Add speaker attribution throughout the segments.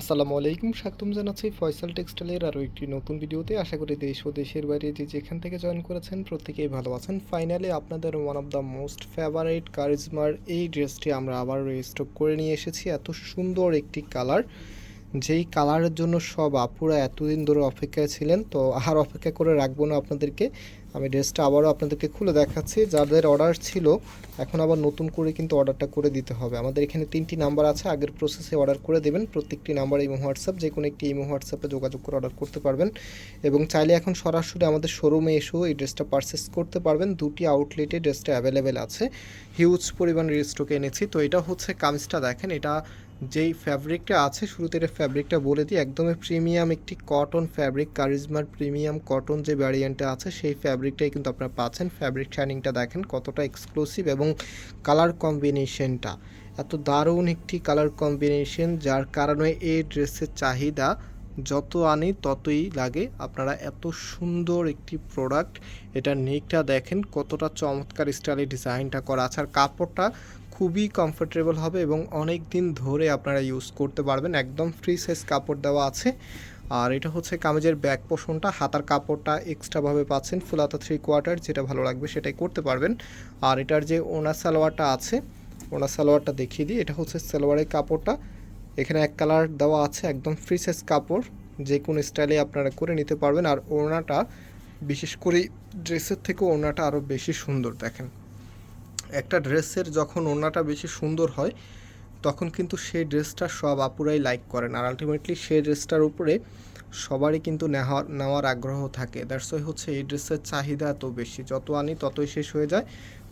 Speaker 1: আসসালামু আলাইকুম, স্বাগতম জানাচ্ছি ফয়সাল টেক্সটাইলের আরও একটি নতুন ভিডিওতে। আশা করি দেশ ও দেশের বাইরে যে যেখান থেকে জয়েন করেছেন প্রত্যেকেই ভালো আছেন। ফাইনালি আপনাদের one of the most favourite কারিজমার এই ড্রেসটি আমরা আবার স্টক করে নিয়ে এসেছি। এত সুন্দর একটি কালার যেই কালারের জন্য সব আপুরা এতদিন ধরে অপেক্ষায় ছিলেন, তো আর অপেক্ষা করে রাখব না আপনাদেরকে। আমি ড্রেসটা আবারও আপনাদেরকে খুলে দেখাচ্ছি। যাদের অর্ডার ছিল, এখন আবার নতুন করে কিন্তু অর্ডারটা করে দিতে হবে। আমাদের এখানে তিনটি নাম্বার আছে, আগের প্রসেসে অর্ডার করে দেবেন। প্রত্যেকটি নাম্বার ইমো হোয়াটসঅ্যাপ যে কোনো একটি ইমো হোয়াটসঅ্যাপে যোগাযোগ করে অর্ডার করতে পারবেন। এবং চাইলে এখন সরাসরি আমাদের শোরুমে এসেও এই ড্রেসটা পারচেস করতে পারবেন। দুটি আউটলেটে ড্রেসটা অ্যাভেলেবেল আছে। হিউজ পরিমাণ স্টকে এনেছি। তো এটা হচ্ছে কামিজটা দেখেন। এটা যেই ফ্যাব্রিকটা আছে, শুরুতে এটা ফ্যাব্রিকটা বলে দিই, একদমই প্রিমিয়াম একটি কটন ফ্যাব্রিক কারিজমার প্রিমিয়াম কটন যে ভ্যারিয়েন্টটা আছে, সেই ফ্যাব্রিকটাই কিন্তু আপনারা পাচ্ছেন। ফ্যাব্রিক শাইনিংটা দেখেন কতটা এক্সক্লুসিভ এবং কালার কম্বিনেশনটা এত দারুণ একটি কালার কম্বিনেশন যার কারণে এই ড্রেসের চাহিদা যত আনি ততই লাগে। আপনারা এত সুন্দর একটি প্রোডাক্ট এটা নেকটা দেখেন কতটা চমৎকার স্টাইলে ডিজাইনটা করা আছে। আর কাপড়টা খুবই কমফোর্টেবল হবে এবং অনেক দিন ধরে আপনারা ইউজ করতে পারবেন। একদম ফ্রি সাইজ কাপড় দেওয়া আছে। আর এটা হচ্ছে কামিজের ব্যাক পোষণটা হাতার কাপড়টা এক্সট্রাভাবে পাচ্ছেন ফুল হাতা থ্রি কোয়ার্টার যেটা ভালো লাগবে সেটাই করতে পারবেন। আর এটার যে ওনা সালোয়ারটা আছে, ওনা সালোয়ারটা দেখিয়ে দিই। এটা হচ্ছে সালোয়ারের কাপড়টা। এখানে এক কালার দেওয়া আছে, একদম ফ্রি সাইজ কাপড়। যে কোনো স্টাইলে আপনারা করে নিতে পারবেন। আর ওড়নাটা বিশেষ করে ড্রেসের থেকে ওড়নাটা আরও বেশি সুন্দর দেখেন। একটা ড্রেসের যখন ওড়নাটা বেশি সুন্দর হয়, তখন কিন্তু সেই ড্রেসটা সব আপুরাই লাইক করেন। আর আলটিমেটলি সেই ড্রেসটার উপরে সবারই কিন্তু নেওয়া নেওয়ার আগ্রহ থাকে। দ্যাটস ওই হচ্ছে এই ড্রেসের চাহিদা এত বেশি। যত আনি ততই শেষ হয়ে যায়।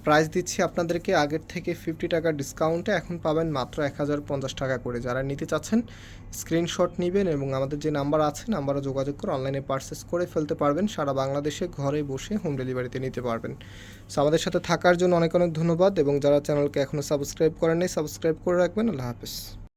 Speaker 1: প্রাইস দিচ্ছি আপনাদেরকে আগের থেকে ফিফটি টাকা ডিসকাউন্টে এখন পাবেন মাত্র এক হাজার পঞ্চাশ টাকা করে। যারা নিতে চাচ্ছেন স্ক্রিনশট নেবেন এবং আমাদের যে নাম্বার আছে নাম্বারে যোগাযোগ করে অনলাইনে পারচেস করে ফেলতে পারবেন। সারা বাংলাদেশে ঘরে বসে হোম ডেলিভারিতে নিতে পারবেন। সো আমাদের সাথে থাকার জন্য অনেক অনেক ধন্যবাদ এবং যারা চ্যানেলকে এখনও সাবস্ক্রাইব করেননি সাবস্ক্রাইব করে রাখবেন। আল্লাহ হাফেজ।